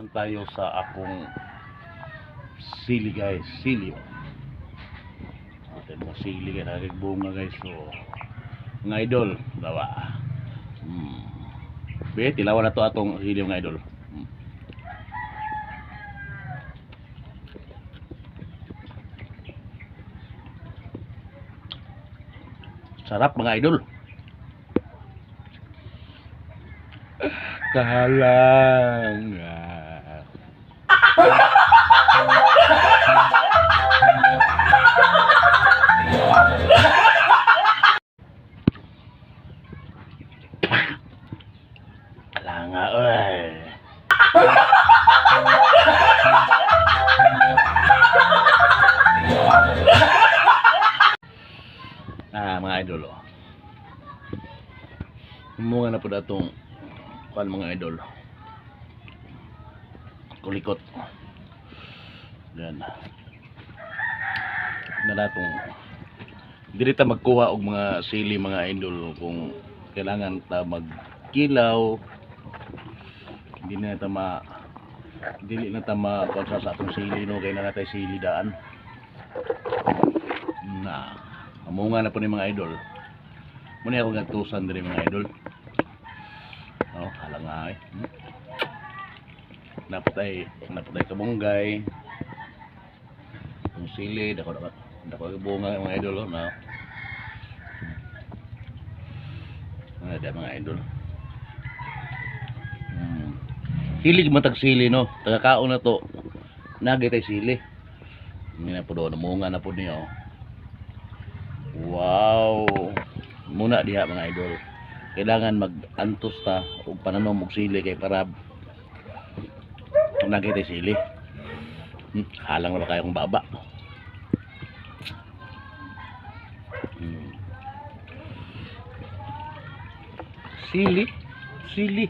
man tayo sa akong sili guys, sili. Ito mo sili guys, nagig bunga guys. So, mga idol, dawa. Hmm. Be, tilawan na to atong sili mga idol. Hmm. Sarap mga idol. Kahalang. Ah. Ala nga, oy. Mga idol, oh. Na po na itong kuan mga idol. Kulikot. Yan. Na natong dili ta magkuha og mga sili mga idol kung kailangan ta magkilaw. Hindi na ta ma dili na ta ma sa atong sili no? Kay na natay sili daan. Na amunga na po ni mga idol. Muna ako gatusan diri mga idol. Oh hala nga eh. Hmm. Napatay napatay kabunggay yung sili dako dako dako bunga mga idol oh, na. Ano da mga idol. Hmm. sili matag sili no? Tagakaon na to. Nagay tay sili. Hindi na po doon namunga na po niya oh. wow. Muna diha mga idol. Kailangan mag-antos ta o pananom og sili kay para nakita sili hmm, halang na ba kayong baba? Hmm. sili sili